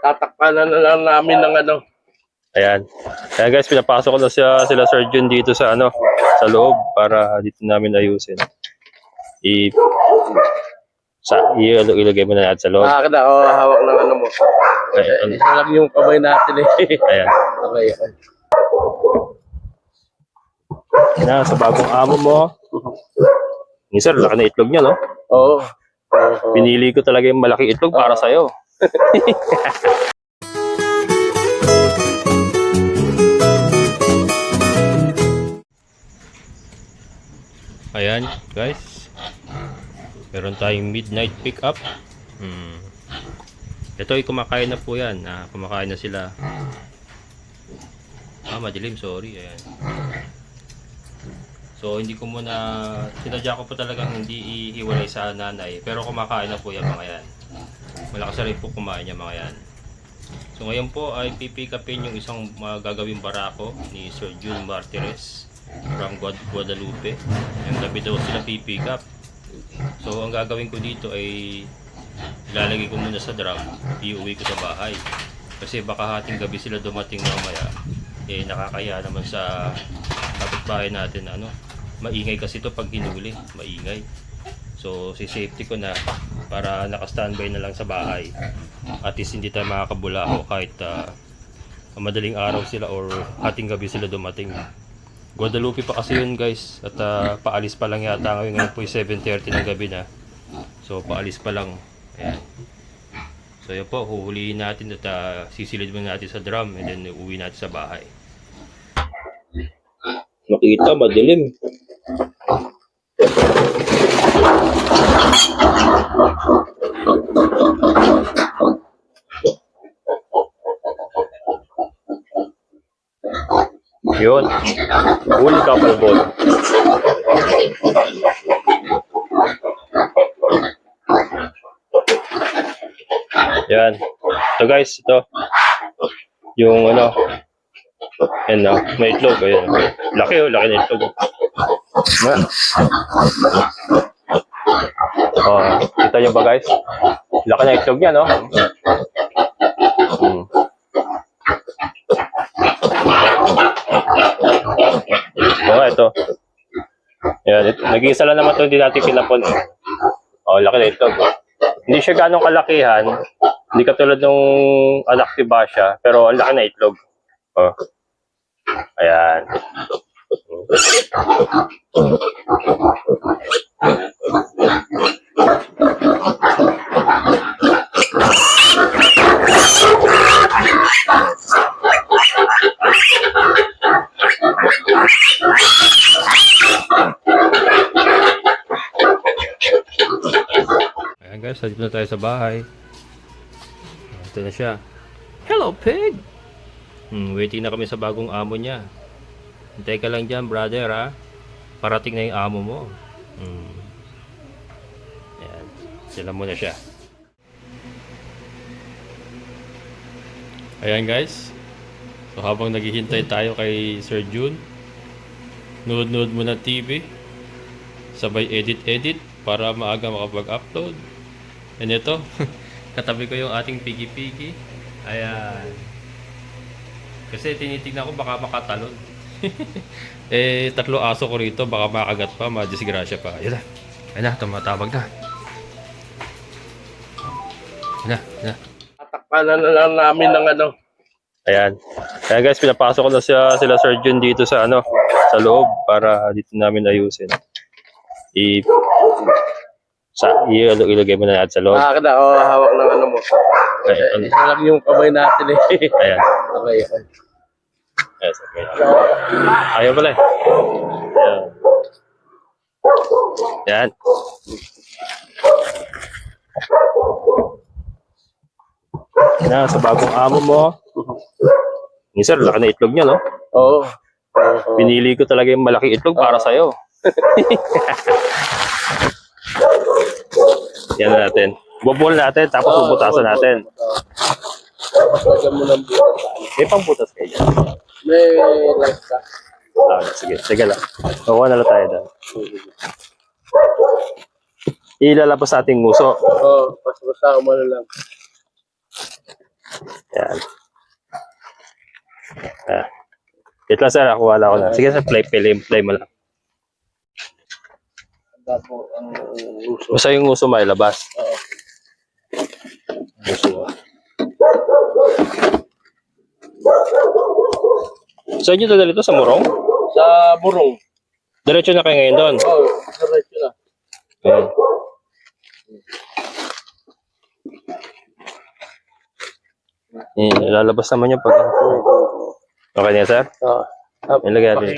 tatakpanan na lang namin ng ano. Ayan. Ayan guys, pinapasok ko na siya, sila Sir Jun dito sa ano, sa loob para dito namin ayusin. I sa i ano, ilagay mo na natin sa loob. Bakit ako hawak ng ano mo? Ay, Eh, ano, isa lang yung kamay natin eh. ayan. okay, okay. Na, sa bagong amo mo. Ni sir, laki na itlog niya, no? Oo. Oo. Pinili ko talaga yung malaki itlog para sa'yo. Ayan, guys. Meron tayong midnight pickup. Hmm. Ito ay kumakain na po yan. Ah, kumakain na sila. Ah, madilim. Sorry. Ayan. So, hindi ko muna, sinadya ko po talagang hindi ihiwalay sa nanay. Pero kumakain na po yan mga yan. Malakas na rin po kumain yan mga yan. So, ngayon po ay pipick upin yung isang mga gagawing barako ni Sir June Martires from Guad- Guadalupe. Yung gabi daw sila pipick up. So, ang gagawin ko dito ay ilalagay ko muna sa drum, iuwi ko sa bahay. Kasi baka hating gabi sila dumating mamaya. Eh, nakakaya naman sa kapitbahay natin na ano, maingay kasi to pag hinuli, maingay. So, si safety ko na para naka-standby na lang sa bahay. At least hindi tayo makakabula o kahit ah, madaling araw sila or hating gabi sila dumating. Guadalupe pa kasi yun guys at ah, paalis pa lang yata ngayon ngayon po yung 7.30 ng gabi na. So, paalis pa lang. Ayan. So, yun po, huhulihin natin at ah, sisilid muna natin sa drum and then uwi natin sa bahay. Nakita, madilim. Yun. Huli couple ball. Yan. Ito guys, ito. Yung ano. Yan na. May itlog. Ayan. Laki oh. Laki na itlog. Nga. Oh, kita nyo ba guys? Laki na itlog niya, no? Nag-iisa lang naman ito, hindi natin pinapon. Eh. Oh, laki na oh. Hindi siya ganong kalakihan. Hindi katulad nung anak ni Basha, pero ang laki na itlog. Oh. Ayan. Dito na tayo sa bahay. Ito na siya. Hello, pig! Hmm, waiting na kami sa bagong amo niya. Hintay ka lang dyan, brother, ha? Parating na yung amo mo. Hmm. Ayan. Sila muna siya. Ayan guys. So habang naghihintay tayo kay Sir June, nood-nood muna TV. Sabay edit-edit para maaga makapag-upload. And ito, katabi ko yung ating pigi-pigi. Ayan. Kasi tinitignan ko baka makatalon. eh, tatlo aso ko rito, baka makagat pa, madisgrasya pa. Ayan na. Ayan na, tumatawag na. Ayan na, ayan na. Tatakpanan na lang namin ng ano. Ayan. Ayan guys, pinapasok ko na siya, sila Sir Jun dito sa ano, sa loob para dito namin ayusin. I sa ano, ilagay mo na natin sa loob. Bakit ako hawak ng ano mo? Ay, Eh, ano. isa lang yung kamay natin eh. Ayan. okay, okay. Yes, okay. Ayaw pala eh. Ayan. Ayan. Na, sa bagong amo mo. Ni sir, laki na itlog niya, no? Oo. Oo. Pinili ko talaga yung malaki itlog para sa'yo. Yan na natin. Bubol natin, tapos bubutasan natin. Lagyan mo ng butas. May pangbutas kayo dyan. May light ka. Ah, sige, sige lang. Makuha na lang tayo doon. Ilalabas sa ating nguso. Oo, basta-basta umano lang. Yan. Ah. Wait lang sir, nakuha lang ako na. Sige sir, play, play, play mo lang. Handa po ang uso. Basta yung uso may labas. Oo. Uso. Saan nyo dadali ito? Sa Morong? Sa burong. Diretso na kayo ngayon doon. Oo, oh, diretso na. Ayan. Eh, lalabas naman yung pag... Okay na sir? Oo. Ah, Ilagay natin.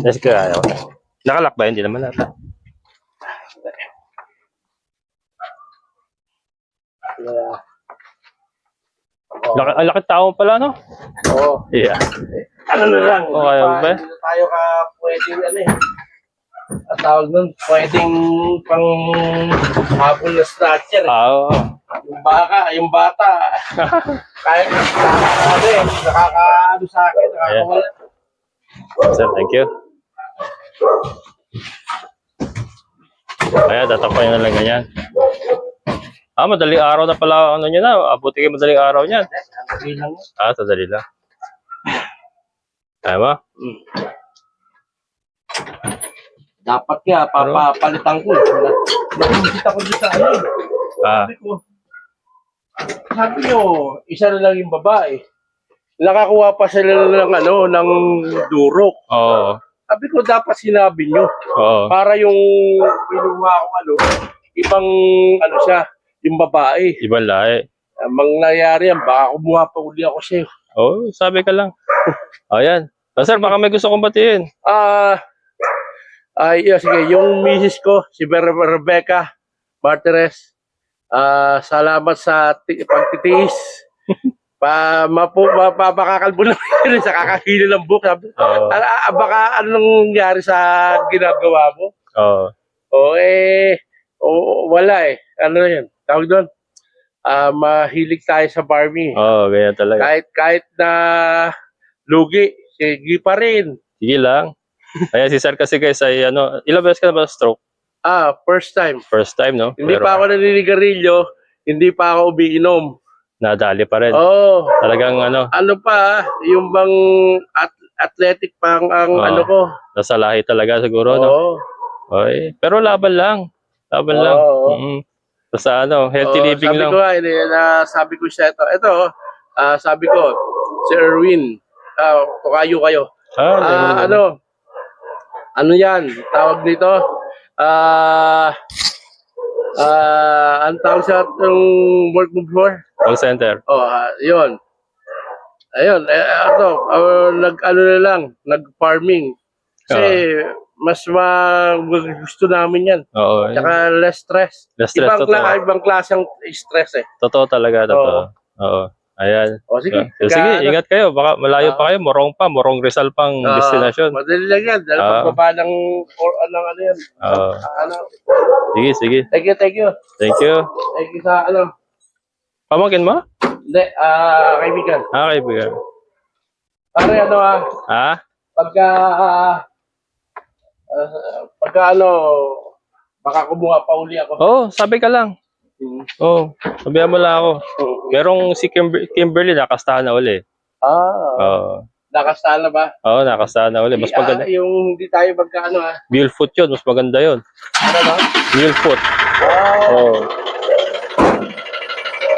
Let's go. Nakalak ba? Hindi naman nata. Yeah. Laki, ang laki tao pala, no? Oo. Yeah. Ano na lang. Oo, kaya pa- ba? Hindi na tayo ka pwedeng ano eh. At tawag nun, pwedeng pang hapon na structure. eh. Ah, oo. Yung baka, yung bata. Kahit ano eh, nakakaano sa akin, nakakawala. Sir, thank you. Kaya, tatakpan na lang ganyan. Ah, madaling araw na pala ano niya na. Abuti kayo madaling araw lang. Ah, sadali lang. Kaya ba? Mm. Dapat nga, papapalitan ko. Nakisit ako dito sa ano eh. Ah, Sabi ko, sabi nyo, isa na lang yung babae. Nakakuha pa sila ng ano, ng durok. oo. Sabi ko, dapat sinabi nyo. Oo. Para yung binuha ko ano, ibang ano siya, yung babae. Ibang lahi. Ang mangyayari yan, baka kumuha pa uli ako sa'yo. Oo, sabi ka lang. Ayan. Ah, sir, baka may gusto kong batiin. Ah, ay, yeah, sige, yung misis ko, si Be- Rebecca Martires, ah, salamat sa ti- pagtitiis. pa, mapu, mapapakakalbo lang yun sa kakahilo ng book. Sabi, Oo. ah, ah, baka anong nangyari sa ginagawa mo? Oo. O eh, o, wala eh. Ano yan? Tawag doon? Ah, mahilig tayo sa farming. Oo, ganyan talaga. Kahit kahit na lugi, sige pa rin. Sige lang. Ayan, si sir kasi guys ay ano, ilang beses ka na ba stroke? Ah, first time. First time, no? Hindi pa ako naninigarilyo, hindi pa ako umiinom. nadali pa rin. Oh, Talagang ano, ano pa, yung bang at athletic pang ang Oo. ano ko. nasa lahi talaga siguro, no? Oo. Okay. Pero laban lang. Laban Oo, lang. oo. Mm-mm. Basta ano, healthy Oo, living sabi lang. ko eh, na, sabi ko siya ito. Ito, ah, sabi ko, si Erwin, ah, kayo kayo. Ah, Ah, ganun. ano, ano yan, tawag nito, ah, ah, ang tawag sa itong work mo before? Call center. Oh, ah, yun. Ayun, eh, ito, ah, nag, ano na lang, nag-farming. Kasi, mas ma gusto namin yan. Oo. yun. Tsaka less stress. Less stress, ibang, totoo. kla- ibang klaseng stress eh. Totoo talaga, totoo. Oo. Ayan. O sige. So, sige, Ka- ingat kayo. Baka malayo Ah. pa kayo. Morong pa. Morong Rizal pang Ah, destination. Madali lang yan. Dahil Ah. pagbaba ng, or, ano, ano yan. Oo. Ano, Sige, sige. thank you, thank you. Thank you. Thank you sa, ano, Pamangkin mo? hindi, ah, kaibigan. Ah, kaibigan. Pare, ano, ah, Ah? pagka, ah, ah, pagka, ano, baka kumuha pa uli ako. Oo, oh, sabi ka lang. Hmm. Oo, oh, sabihan mo lang ako. Merong si Kimber- Kimberly, nakastahan na uli. Ah, Oo. nakastala ba? Oo, nakastahan na uli. Mas Ah, maganda. yung hindi tayo magka, ano, ah, Mule foot yun. Mas maganda yun. ano ba? Mule foot. Ah, Oo.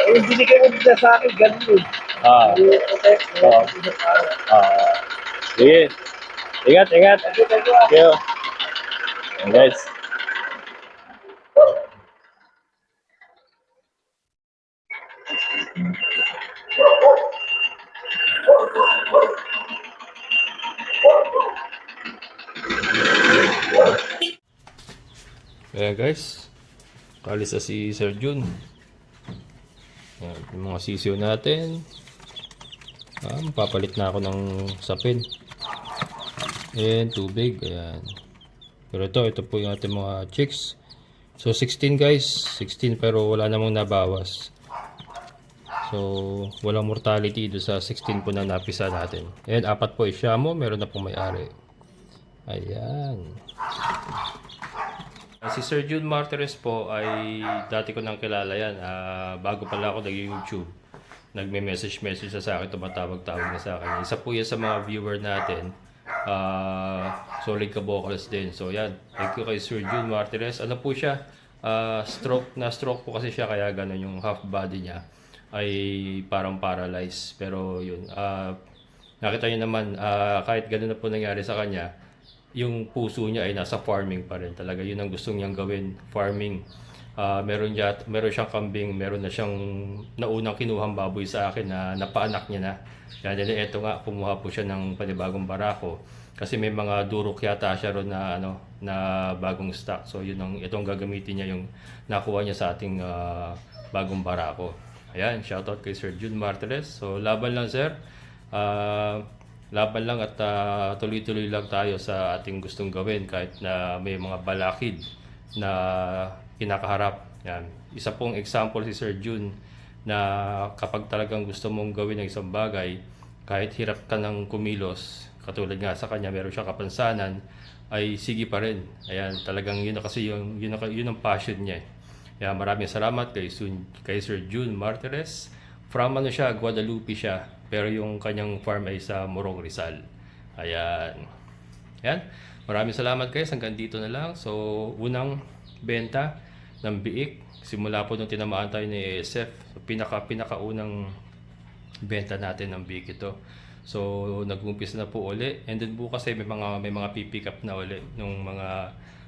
yung binigay mo dito sa akin, ganun eh. Ah. Yung protect, Ah. ah. Ah. Sige. Ingat, ingat. Thank you, thank you. ah. Thank you. Guys. Ayan guys. Kalis na si Sir Jun. Ayan, mga sisiyo natin. Ah, papalit na ako ng sapin. And tubig. Ayan. Pero ito, ito po yung ating mga chicks. So 16 guys. 16 pero wala namang nabawas. So walang mortality do sa 16 po na napisa natin. And apat po isyamo. Meron na pong may-ari. Ayan. Ah, Si Sir June Martires po ay dati ko nang kilala yan. Ah, bago pala ako nag-YouTube. nagme-message-message na sa akin, tumatawag-tawag na sa akin. Isa po yan sa mga viewer natin. Ah, solid ka vocals din. So yan, thank you kay Sir June Martinez. Ano po siya? Ah, stroke, na stroke po kasi siya kaya ganun yung half body niya ay parang paralyzed. Pero yun, ah, nakita niyo naman ah, kahit ganun na po nangyari sa kanya, yung puso niya ay nasa farming pa rin. Talaga yun ang gusto niyang gawin, farming. Ah, meron niya meron siyang kambing, meron na siyang naunang kinuhang baboy sa akin na napaanak niya na. Kaya din eto nga kumuha po siya ng panibagong barako kasi may mga durok yata siya ron na ano na bagong stock. So yun ang itong gagamitin niya yung nakuha niya sa ating ah, bagong barako. Ayan, shoutout kay Sir June Martinez. So laban lang sir. Ah, laban lang at ah, tuloy-tuloy lang tayo sa ating gustong gawin kahit na may mga balakid na kinakaharap. Yan. Isa pong example si Sir June na kapag talagang gusto mong gawin ng isang bagay, kahit hirap ka ng kumilos, katulad nga sa kanya, meron siyang kapansanan, ay sige pa rin. Ayan, talagang yun na kasi yung, yun, na, yun ang passion niya. eh. Kaya maraming salamat kay, Sun, kay Sir June Martires. From ano siya, Guadalupe siya. Pero yung kanyang farm ay sa Morong Rizal. Ayan. Yan. Maraming salamat guys. Hanggang dito na lang. So, unang benta ng biik. Simula po nung tinamaan tayo ni ASF. So, pinaka, pinakaunang benta natin ng biik ito. So, nag-umpisa na po uli. And then bukas ay may mga, may mga pipick up na uli nung mga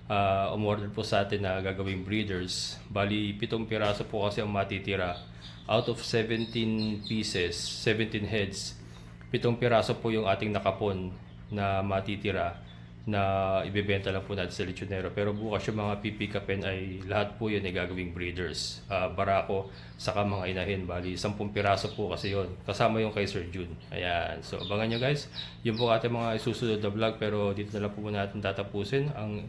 uh, umorder po sa atin na gagawing breeders. Bali, pitong piraso po kasi ang matitira. Out of 17 pieces, 17 heads, pitong piraso po yung ating nakapon na matitira na ibebenta lang po natin sa lechonero. Pero bukas yung mga pipikapin ay lahat po yun ay gagawing breeders. Ah, barako, saka mga inahin. Bali, 10 piraso po kasi yon Kasama yung kay Sir June. Ayan. So, abangan nyo guys. Yun po ating mga isusunod na vlog. Pero dito na lang po natin tatapusin ang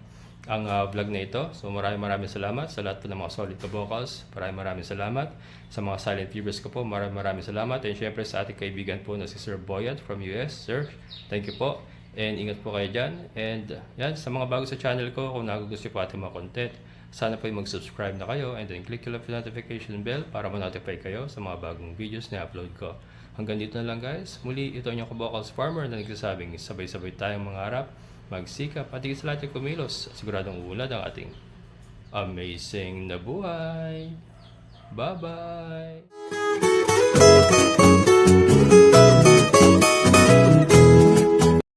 ang ah, vlog na ito. So maraming maraming salamat sa lahat po ng mga solid ka vocals. Maraming maraming salamat sa mga silent viewers ko po. Maraming maraming salamat. And syempre sa ating kaibigan po na si Sir Boyat from US. Sir, thank you po. And ingat po kayo dyan. And yan, sa mga bago sa channel ko, kung nagugustuhan po ating mga content, sana po yung mag-subscribe na kayo and then click yung notification bell para ma-notify kayo sa mga bagong videos na upload ko. Hanggang dito na lang guys. Muli, ito yung Kabocals Farmer na nagsasabing sabay-sabay tayong mga harap, magsikap at higit sa lahat yung kumilos. Siguradong uulad ang ating amazing na buhay. Bye-bye!